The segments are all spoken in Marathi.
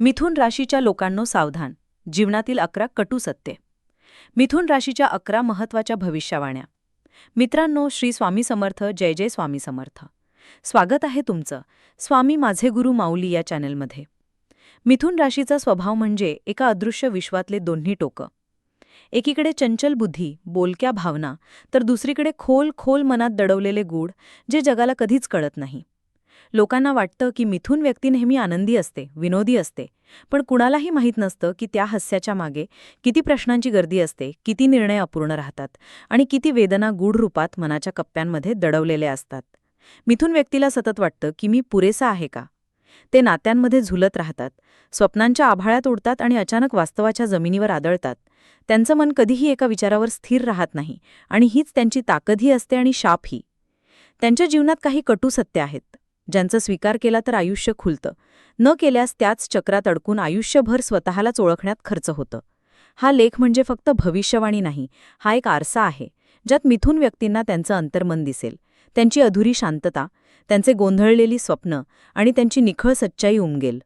मिथुन राशीच्या लोकांनो सावधान. जीवनातील अकरा कटू सत्ये. मिथुन राशीच्या अकरा महत्त्वाच्या भविष्यवाण्या. मित्रांनो श्री स्वामी समर्थ जय जय स्वामी समर्थ. स्वागत आहे तुमचं स्वामी माझे गुरु माऊली या चॅनलमध्ये. मिथुन राशीचा स्वभाव म्हणजे एका अदृश्य विश्वातले दोन्ही टोकं. एकीकडे चंचल बुद्धी बोलक्या भावना तर दुसरीकडे खोल खोल मनात दडवलेले गूढ जे जगाला कधीच कळत नाही. लोकांना वाटतं की मिथून व्यक्ती नेहमी आनंदी असते विनोदी असते. पण कुणालाही माहीत नसतं की त्या हास्याच्या मागे किती प्रश्नांची गर्दी असते किती निर्णय अपूर्ण राहतात आणि किती वेदना गूढ रूपात मनाच्या कप्प्यांमध्ये दडवलेल्या असतात. मिथून व्यक्तीला सतत वाटतं की मी पुरेसा आहे का? ते नात्यांमध्ये झुलत राहतात स्वप्नांच्या आभाळ्यात उडतात आणि अचानक वास्तवाच्या जमिनीवर आदळतात. त्यांचं मन कधीही एका विचारावर स्थिर राहत नाही आणि हीच त्यांची ताकदही असते आणि शापही त्यांच्या जीवनात काही कटू सत्य आहेत. ज्यांचा स्वीकार केला तर आयुष्य खुलतं. न केल्यास त्याच चक्रात अडकून आयुष्यभर स्वतःलाच ओळखण्यात खर्च होतं. हा लेख म्हणजे फक्त भविष्यवाणी नाही हा एक आरसा आहे ज्यात मिथून व्यक्तींना त्यांचं अंतर्मन दिसेल. त्यांची अधुरी शांतता त्यांचे गोंधळलेली स्वप्न आणि त्यांची निखळ सच्चाई उमगेल.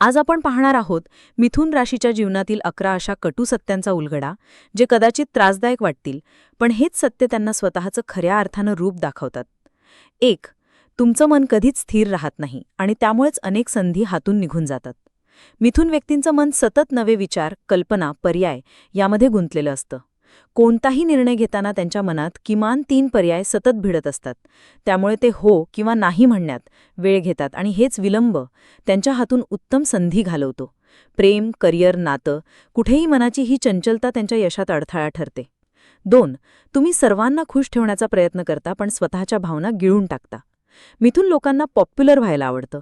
आज आपण पाहणार आहोत मिथून राशीच्या जीवनातील अकरा अशा कटू सत्यांचा उलगडा जे कदाचित त्रासदायक वाटतील पण हेच सत्य त्यांना स्वतःचं खऱ्या अर्थानं रूप दाखवतात. एक तुमचं मन कधीच स्थिर राहत नाही आणि त्यामुळेच अनेक संधी हातून निघून जातात. मिथून व्यक्तींचं मन सतत नवे विचार कल्पना पर्याय यामध्ये गुंतलेलं असतं. कोणताही निर्णय घेताना त्यांच्या मनात किमान तीन पर्याय सतत भिडत असतात. त्यामुळे ते हो किंवा नाही म्हणण्यात वेळ घेतात आणि हेच विलंब त्यांच्या हातून उत्तम संधी घालवतो. प्रेम करिअर नातं कुठेही मनाची ही चंचलता त्यांच्या यशात अडथळा ठरते. दोन तुम्ही सर्वांना खुश ठेवण्याचा प्रयत्न करता पण स्वतःच्या भावना गिळून टाकता. मिथून लोकांना पॉप्युलर व्हायला आवडतं.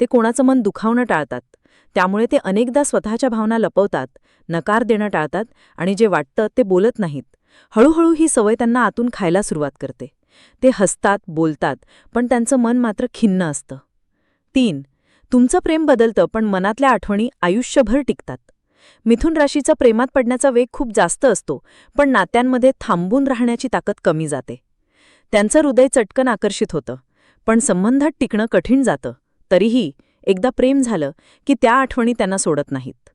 ते कोणाचं मन दुखावणं टाळतात. त्यामुळे ते अनेकदा स्वतःच्या भावना लपवतात नकार देणं टाळतात आणि जे वाटतं ते बोलत नाहीत. हळूहळू ही सवय त्यांना आतून खायला सुरुवात करते. ते हसतात बोलतात पण त्यांचं मन मात्र खिन्न असतं. तीन तुमचं प्रेम बदलतं पण मनातल्या आठवणी आयुष्यभर टिकतात. मिथुन राशीचा प्रेमात पडण्याचा वेग खूप जास्त असतो पण नात्यांमध्ये थांबून राहण्याची ताकद कमी जाते. त्यांचं हृदय चटकन आकर्षित होतं. पण संबंधात टिकणं कठीण जातं. तरीही एकदा प्रेम झालं की त्या आठवणी त्यांना सोडत नाहीत.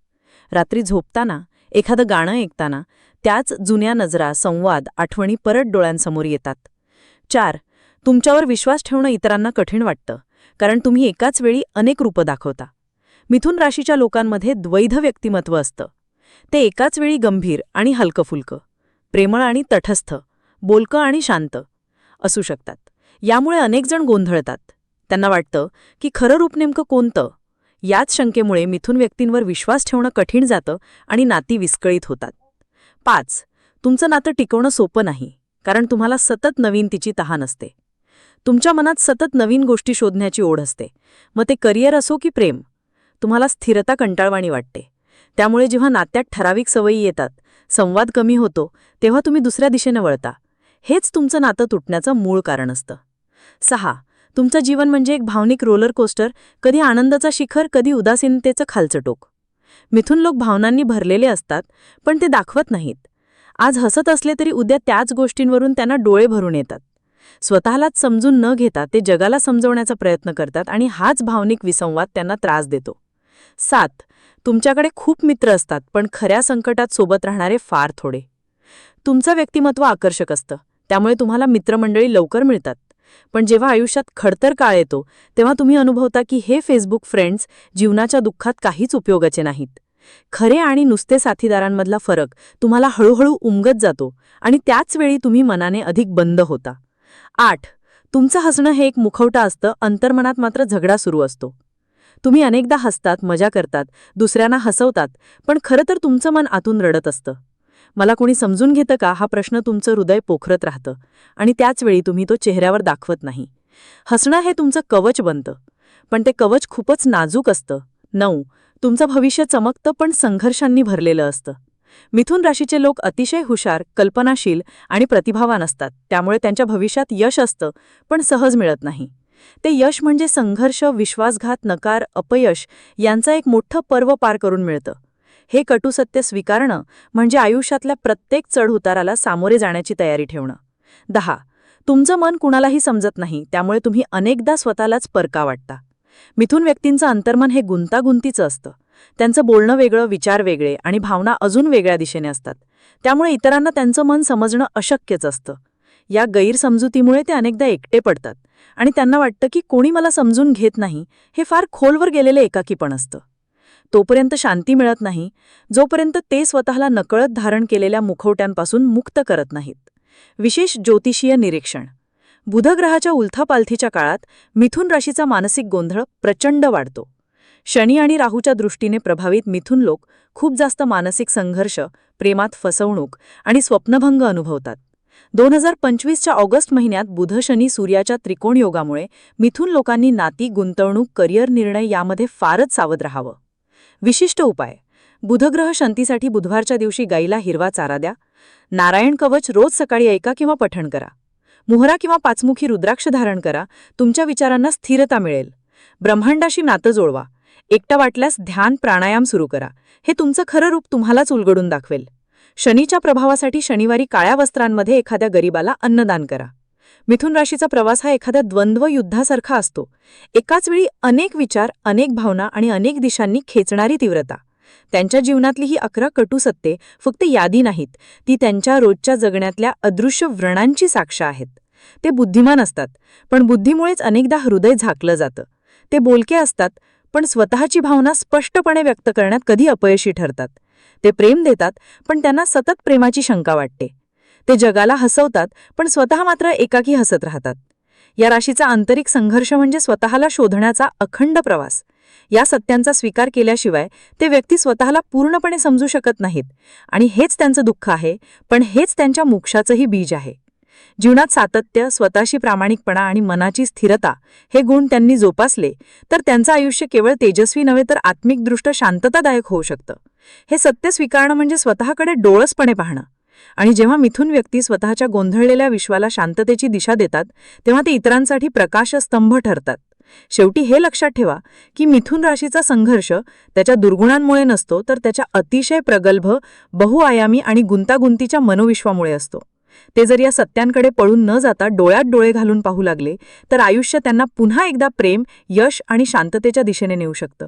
रात्री झोपताना एखादं गाणं ऐकताना त्याच जुन्या नजरा संवाद आठवणी परत डोळ्यांसमोर येतात. चार तुमच्यावर विश्वास ठेवणं इतरांना कठीण वाटतं कारण तुम्ही एकाच वेळी अनेक रूपं दाखवता. मिथुन राशीच्या लोकांमध्ये द्वैध व्यक्तिमत्व असतं. ते एकाच वेळी गंभीर आणि हलकंफुलकं प्रेमळ आणि तटस्थ बोलकं आणि शांत असू शकतात. यामुळे अनेकजण गोंधळतात. त्यांना वाटतं की खरं रूप नेमकं कोणतं? याच शंकेमुळे मिथून व्यक्तींवर विश्वास ठेवणं कठीण जातं आणि नाती विस्कळीत होतात. पाच तुमचं नातं टिकवणं सोपं नाही कारण तुम्हाला सतत नवीन तिची तहान असते. तुमच्या मनात सतत नवीन गोष्टी शोधण्याची ओढ असते. मग ते करिअर असो की प्रेम तुम्हाला स्थिरता कंटाळवाणी वाटते. त्यामुळे जेव्हा नात्यात ठराविक सवयी येतात संवाद कमी होतो तेव्हा तुम्ही दुसऱ्या दिशेनं वळता. हेच तुमचं नातं तुटण्याचं मूळ कारण असतं. सहा. तुमचं जीवन म्हणजे एक भावनिक रोलर कोस्टर कधी आनंदाचा शिखर कधी उदासीनतेचं खालचं टोक. मिथून लोक भावनांनी भरलेले असतात पण ते दाखवत नाहीत. आज हसत असले तरी उद्या त्याच गोष्टींवरून त्यांना डोळे भरून येतात. स्वतःलाच समजून न घेता ते जगाला समजवण्याचा प्रयत्न करतात आणि हाच भावनिक विसंवाद त्यांना त्रास देतो. सात. तुमच्याकडे खूप मित्र असतात पण खऱ्या संकटात सोबत राहणारे फार थोडे. तुमचं व्यक्तिमत्व आकर्षक असतं. त्यामुळे तुम्हाला मित्रमंडळी लवकर मिळतात. पण जेव्हा आयुष्यात खडतर काळ येतो तेव्हा तुम्ही अनुभवता की हे फेसबुक फ्रेंड्स जीवनाच्या दुःखात काहीच उपयोगाचे नाहीत. खरे आणि नुसते साथीदारांमधला फरक तुम्हाला हळूहळू उमगत जातो आणि त्याच वेळी तुम्ही मनाने अधिक बंद होता. आठ. तुमचं हसणं हे एक मुखवटा असतं अंतर्मनात मात्र झगडा सुरू असतो. तुम्ही अनेकदा हसतात मजा करतात दुसऱ्यांना हसवतात पण खरं तर तुमचं मन आतून रडत असतं. मला कोणी समजून घेतं का? हा प्रश्न तुमचं हृदय पोखरत राहतं. आणि त्याचवेळी तुम्ही तो चेहऱ्यावर दाखवत नाही. हसणं हे तुमचं कवच बनतं. पण ते कवच खूपच नाजूक असतं. नऊ. तुमचं भविष्य चमकतं पण संघर्षांनी भरलेलं असतं. मिथुन राशीचे लोक अतिशय हुशार कल्पनाशील आणि प्रतिभावान असतात. त्यामुळे त्यांच्या भविष्यात यश असतं पण सहज मिळत नाही. ते यश म्हणजे संघर्ष विश्वासघात नकार अपयश यांचा एक मोठं पर्व पार करून मिळतं. हे कटुसत्य स्वीकारणं म्हणजे आयुष्यातल्या प्रत्येक चढउताराला सामोरे जाण्याची तयारी ठेवणं. दहा तुमचं मन कुणालाही समजत नाही त्यामुळे तुम्ही अनेकदा स्वतःलाच परका वाटता. मिथून व्यक्तींचं अंतर्मन हे गुंतागुंतीचं असतं. त्यांचं बोलणं वेगळं विचार वेगळे आणि भावना अजून वेगळ्या दिशेने असतात. त्यामुळे इतरांना त्यांचं मन समजणं अशक्यच असतं. या गैरसमजुतीमुळे ते अनेकदा एकटे पडतात आणि त्यांना वाटतं की कोणी मला समजून घेत नाही हे फार खोलवर गेलेले एकाकीपण असतं. तोपर्यंत शांती मिळत नाही जोपर्यंत ते स्वतःला नकळत धारण केलेल्या मुखवट्यांपासून मुक्त करत नाहीत. विशेष ज्योतिषीय निरीक्षण. बुधग्रहाच्या उलथापालथीच्या काळात मिथुन राशीचा मानसिक गोंधळ प्रचंड वाढतो. शनी आणि राहूच्या दृष्टीने प्रभावित मिथुन लोक खूप जास्त मानसिक संघर्ष प्रेमात फसवणूक आणि स्वप्नभंग अनुभवतात. दोन हजार पंचवीसच्या ऑगस्ट महिन्यात बुध शनी सूर्याच्या त्रिकोण योगामुळे मिथुन लोकांनी नाती गुंतवणूक करिअर निर्णय यामध्ये फारच सावध राहावं. विशिष्ट उपाय. बुधग्रह शांतीसाठी बुधवारच्या दिवशी गाईला हिरवा चारा द्या. नारायण कवच रोज सकाळी ऐका किंवा पठण करा. मुहरा किंवा पाचमुखी रुद्राक्ष धारण करा. तुमच्या विचारांना स्थिरता मिळेल. ब्रह्मांडाशी नातं जोडवा. एकटा वाटल्यास ध्यान प्राणायाम सुरू करा. हे तुमचं खरं रूप तुम्हालाच उलगडून दाखवेल. शनीच्या प्रभावासाठी शनिवारी काळ्या वस्त्रांमध्ये एखाद्या गरीबाला अन्नदान करा. मिथुन राशीचा प्रवास हा एखाद्या द्वंद्व युद्धासारखा असतो. एकाच वेळी अनेक विचार अनेक भावना आणि अनेक दिशांनी खेचणारी तीव्रता. त्यांच्या जीवनातली ही अकरा कटू सत्ते फक्त यादी नाहीत ती त्यांच्या रोजच्या जगण्यातल्या अदृश्य व्रणांची साक्ष आहेत. ते बुद्धिमान असतात पण बुद्धीमुळेच अनेकदा हृदय झाकलं जातं. ते बोलके असतात पण स्वतःची भावना स्पष्टपणे व्यक्त करण्यात कधी अपयशी ठरतात. ते प्रेम देतात पण त्यांना सतत प्रेमाची शंका वाटते. ते जगाला हसवतात पण स्वतः मात्र एकाकी हसत राहतात. या राशीचा आंतरिक संघर्ष म्हणजे स्वतःला शोधण्याचा अखंड प्रवास. या सत्यांचा स्वीकार केल्याशिवाय ते व्यक्ती स्वतःला पूर्णपणे समजू शकत नाहीत आणि हेच त्यांचं दुःख आहे पण हेच त्यांच्या मोक्षाचंही बीज आहे. जीवनात सातत्य स्वतःशी प्रामाणिकपणा आणि मनाची स्थिरता हे गुण त्यांनी जोपासले तर त्यांचं आयुष्य केवळ तेजस्वी नव्हे तर आत्मिकदृष्ट शांततादायक होऊ शकतं. हे सत्य स्वीकारणं म्हणजे स्वतःकडे डोळसपणे पाहणं. आणि जेव्हा मिथून व्यक्ती स्वतःच्या गोंधळलेल्या विश्वाला शांततेची दिशा देतात तेव्हा ते इतरांसाठी प्रकाशस्तंभ ठरतात. शेवटी हे लक्षात ठेवा की मिथुन राशीचा संघर्ष त्याच्या दुर्गुणांमुळे नसतो तर त्याच्या अतिशय प्रगल्भ बहुआयामी आणि गुंतागुंतीच्या मनोविश्वामुळे असतो. ते जर या सत्यांकडे पळून न जाता डोळ्यात डोळे घालून पाहू लागले तर आयुष्य त्यांना पुन्हा एकदा प्रेम यश आणि शांततेच्या दिशेने नेऊ शकतं.